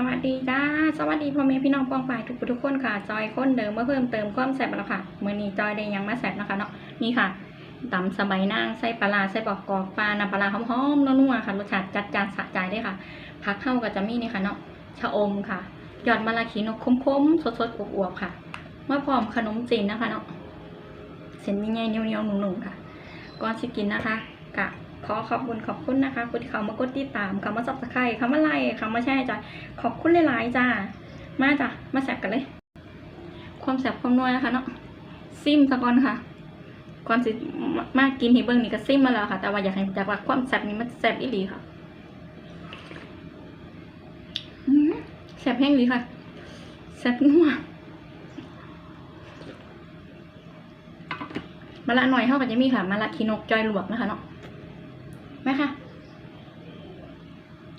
สวัสดีจ้า สวัสดีพ่อแม่พี่น้องปองปายทุกทุกคนค่ะ จอยคนเดิมเมาเพิ่มเติมความแซ่บแล้วค่ะเมื่อนี้จอยได้ยังมาแซ่บนะคะเนาะนี่ค่ะตำสบายนางไส้ปลาไส้ปอกกอกปลาน้ำปลาหอมๆนัวๆค่ะรสชาติจัดจานสะใจได้ค่ะผักเข้ากับจะมีนี่ค่ะเนาะชะอมค่ะยอดมะระขีนกคมๆสดๆอวบๆค่ะมาพร้อมขนมจีนนะคะเนาะเส้นใหญ่ๆเหนียวๆหนุ่มๆค่ะก่อนสิกินนะคะกะ ขอขอบคุณขอบคุณนะคะคุณที่เขามากดติดตามเขามาซับสไครต์เขามาไลค์เขามาแชร์จ้ะขอบคุณหลายๆจ้ามาจ้ะมาแสบกันเลย ความแสบความนัวนะคะเนาะซิมซะก่อนค่ะก่อนสิมามากินให้เบิ้งนี่ก็ซิมมาแล้วค่ะ แต่ว่าอยากให้จากว่าความแสบนี้มันแสบอีหลีค่ะแสบแห้งดีค่ะแสบนัวมะละหน่อยเท่ากับจะมีค่ะมะละคีนกจอยหลวกนะคะเนาะ แม่ค่ะ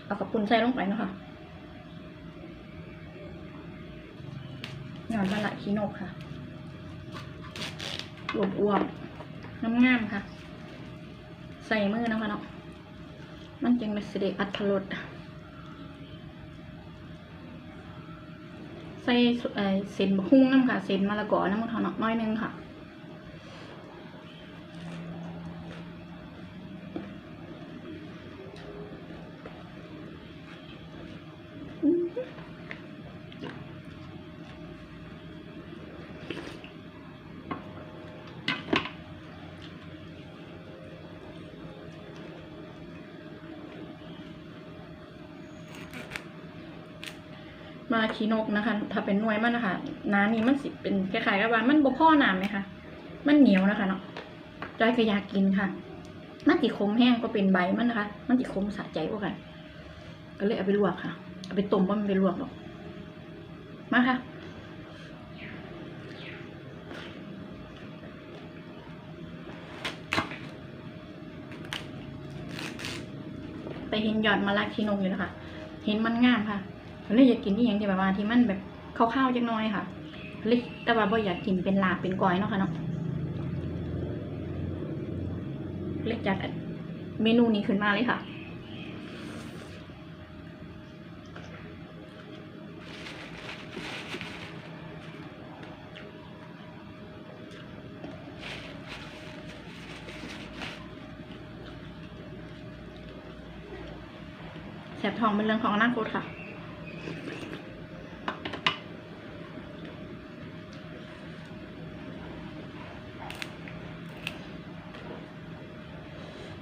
เอากระปุนใส่ลงไปนะคะหย่อนมะละคีนกค่ะอวบอวบๆงามค่ะ ใส่มือนะคะเนาะ มันจึงเป็นสิเดอัตรสใส่เอ่อเส้นบะฮุ่งน้ำค่ะ เส้นมะละกอน้ำมันเถาเนาะน้อยนึงค่ะ มาคีนกนะคะ ถ้าเป็นหน่วยมันนะคะน้ำนี้มันสิเป็นคล้ายๆกับว่ามันบ่พ่อน้ำไหมคะมันเหนียวนะคะเนาะจอยก็อยากกินค่ะ มันติคมแห้งก็เป็นใบมันนะคะ มันติคมสะใจกว่ากัน ก็เลยเอาไปลวกค่ะ เอาไปต้มว่ามันไปลวกหรอก มาค่ะไปเห็นยอดมะละคีนกอยู่นะคะ เห็นมันงามค่ะ เลยอยากกินที่อย่างที่แบบว่าที่มันแบบข้าวๆจังน้อยค่ะเลยแต่ว่าบ่อยากกินเป็นลาบเป็นก้อยเนาะค่ะเนาะเลยจัดเมนูนี้ขึ้นมาเลยค่ะแสบทองเป็นเรื่องของอนาคตค่ะ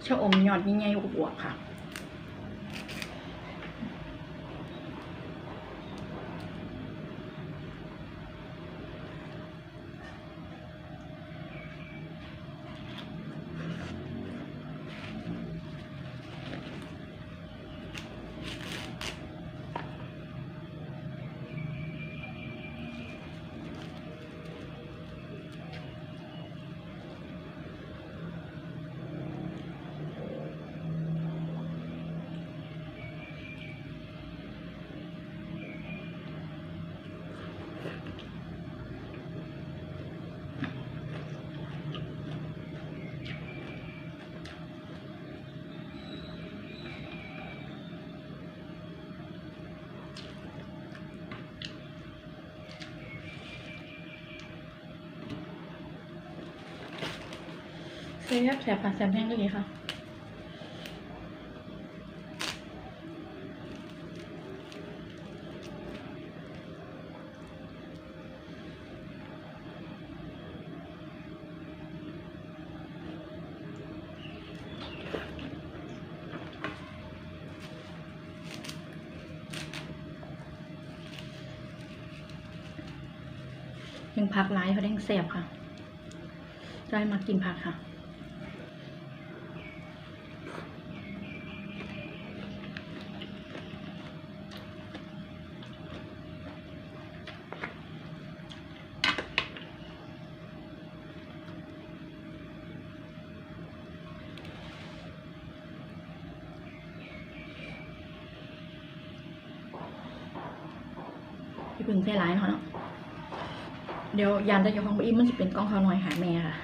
ชะอมยอดยิ่งใหญ่อวบๆค่ะ เคยแยบแสบค่ะแสบแห้งก็ดีค่ะยังพักร้ายเขาแดงแสบค่ะ ได้มากินผักค่ะ พี่พึ่งใส่ร้ายเนาะเนาะเดี๋ยวยานจะอยู่ห้องอิมมันจะเป็นกล้องเขาหน่อยหาแม่ค่ะ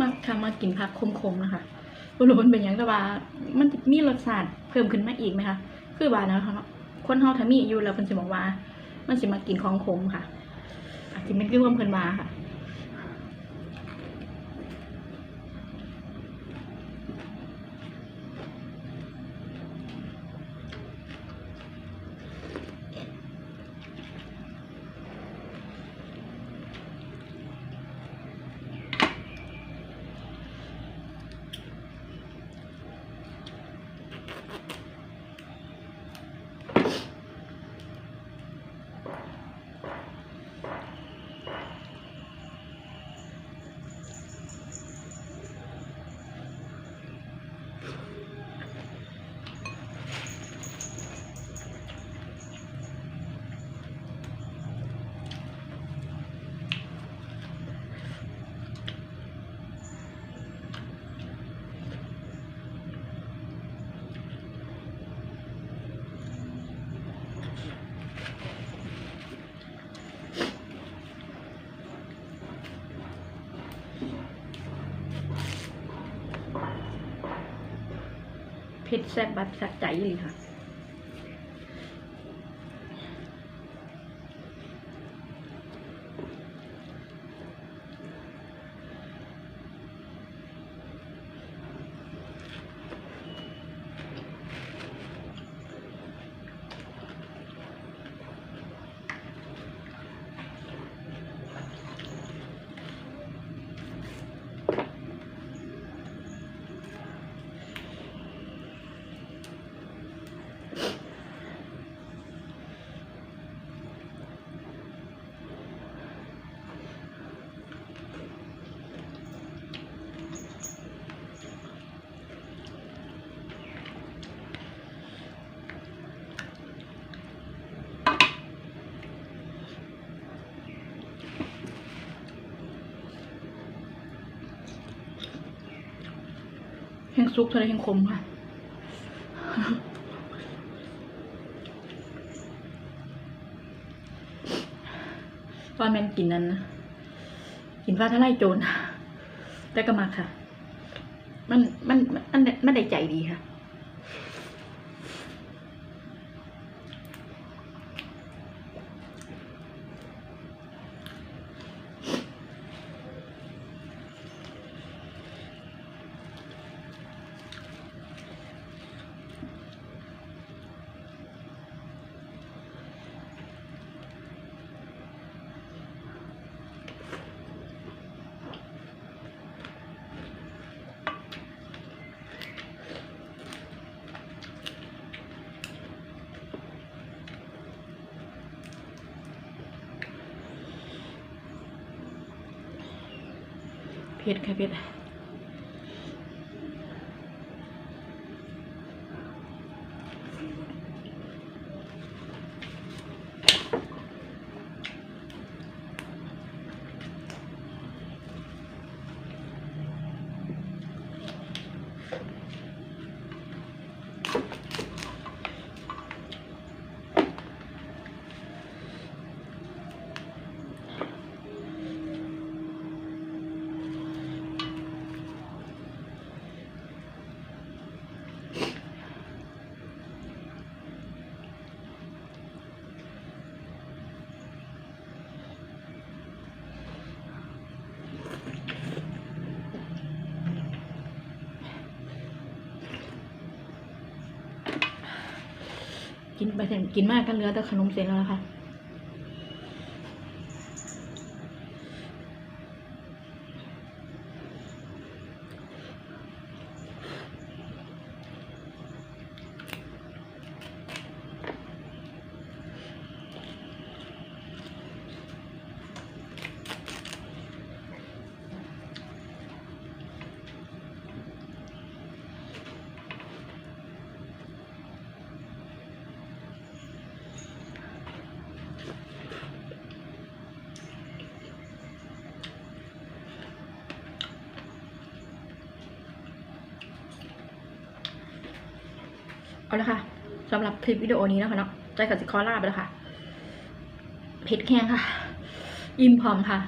มากินผักคมๆนะคะบรูนเป็นอยังแต่ว่า มันมีรสชาติเพิ่มขึ้นมาอีกไหมคะ คือว่านะคะเนะคนเฮาถ้ามีอายู่แล้วเพิ่นสิบอกว่า มันสิมากินของขมค่ะอาจจะเป็นคือความเพิ่นว่าค่ะ เพชรแซ่บบัดสะใจเลยค่ะ ซุกเท่าไรแห้งคมค่ะว่าแมนกินนั้นนะกินฟ้าทะไลโจรแต่ก็มาค่ะ มันมันมันมันได้ใจดีค่ะ ผ็ดค่ะเผ็ด กินไปเสร็จกินมากก็เหลือแต่ขนมเสร็จแล้วนะคะ เอาละค่ะสำหรับคลิปวิดีโอนี้นะคะเนาะใจกับสิคอลาไปแล้วค่ะเผ็ดแห้งค่ะ อิ่มพร้อมค่ะ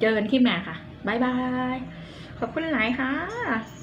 เจอกันคลิปหน้าค่ะ บ๊ายบาย ขอบคุณหลายค่ะ